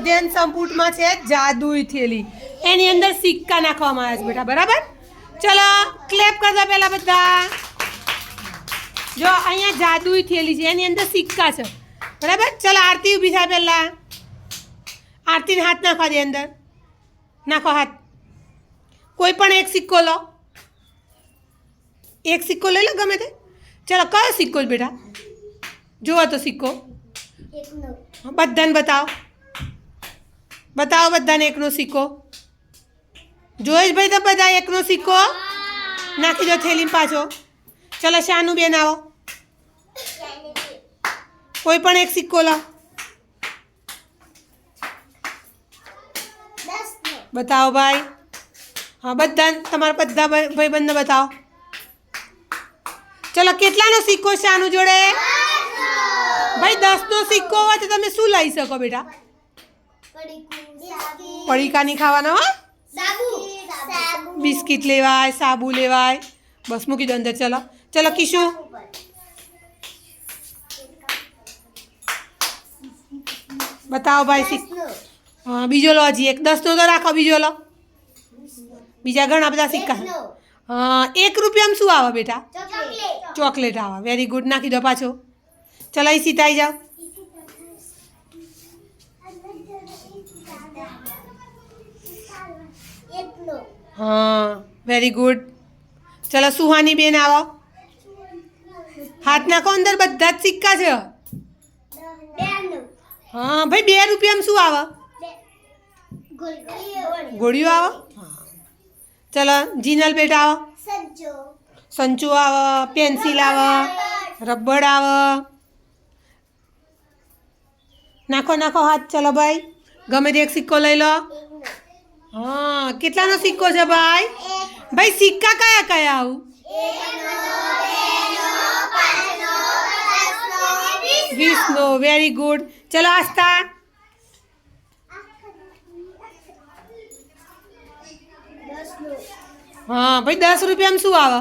અધ્યયન સંપુટમાં છે જાદુઈ થેલી. એની અંદર સિક્કા નાખવામાં આવ્યા છે બેટા બરાબર? ચલો ક્લેપ કરતા પહેલા બધા. જો અહીંયા જાદુઈ થેલી છે એની અંદર સિક્કા છે. બરાબર? ચલો આરતી ઊભી થાય પહેલાં. આરતીને હાથ નાખવા દે અંદર. નાખો હાથ. કોઈ પણ એક સિક્કો લો. એક સિક્કો લઈ લો ગમે તે. ચલો કયો સિક્કો બેટા? જુઓ તો સિક્કો. બધાને બતાવો. બતાવો બધાને એકનો સિક્કો. ભાઈ તો બધા એકનો સિક્કો. નાખી દો થેલીમાં પાછો. ચલો શાનું બેન આવો. કોઈ પણ એક સિક્કો લો બતાવો ભાઈ. હા બધા તમારા બધા ભાઈ ભાઈબંધને બતાવો. ચલો કેટલાનો સિક્કો છે આનું જોડે? ભાઈ દસનો સિક્કો હોય તો તમે શું લઈ શકો બેટા? પડીકા નહીં ખાવાના હો બિસ્કિટ લેવાય સાબુ લેવાય બસ મૂકી દો અંદર ચલો ચલો કિશુ બતાવો ભાઈ સિક હા બીજો લો હજી એક દસનો તો રાખો બીજો લો બીજા ઘણા બધા સિક્કા હા એક રૂપિયામાં શું આવે બેટા ચોકલેટ આવે વેરી ગુડ નાખી દો પાછો ચલો અહીં સીતાઈ જાઓ હા વેરી ગુડ ચલો સુહાની બેન આવો. હાથ નાખો અંદર બધા જ સિક્કા છે? હા ભાઈ બે રૂપિયામાં શું આવે? ગોળીઓ. આવે? ચલો જીનલ બેટા આવો. સંચો આવે પેન્સિલ આવે રબડ આવે. નાખો નાખો હાથ ચલો ભાઈ. ગમે તે એક સિક્કો લઈ લો. હા, કેટલાનો સિક્કો છે ભાઈ? ભાઈ, સિક્કા કયા કયા આવું? વીસનો વેરી ગુડ ચલો આસ્તા હા, ભાઈ, દસ રૂપિયામાં શું આવે?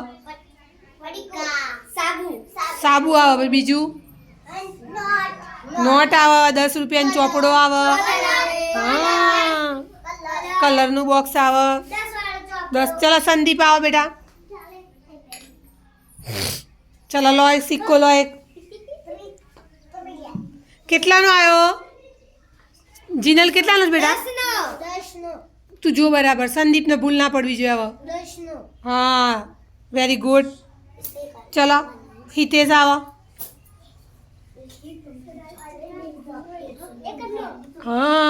સાબુ આવે બીજું? નોટ આવે, દસ રૂપિયાનો ચોપડો આવે. હા. કલરનું બોક્સ આવે. દસ ચલો સંદીપ આવો બેટા. ચલો લો એક સિક્કો લો એક. કેટલાનો આવ્યો જીનલ કેટલાનો છે બેટા? તું જો બરાબર સંદીપને ભૂલ ના પડવી જોઈએ હવે. હા વેરી ગુડ ચલો હિતેશ આવો. હા.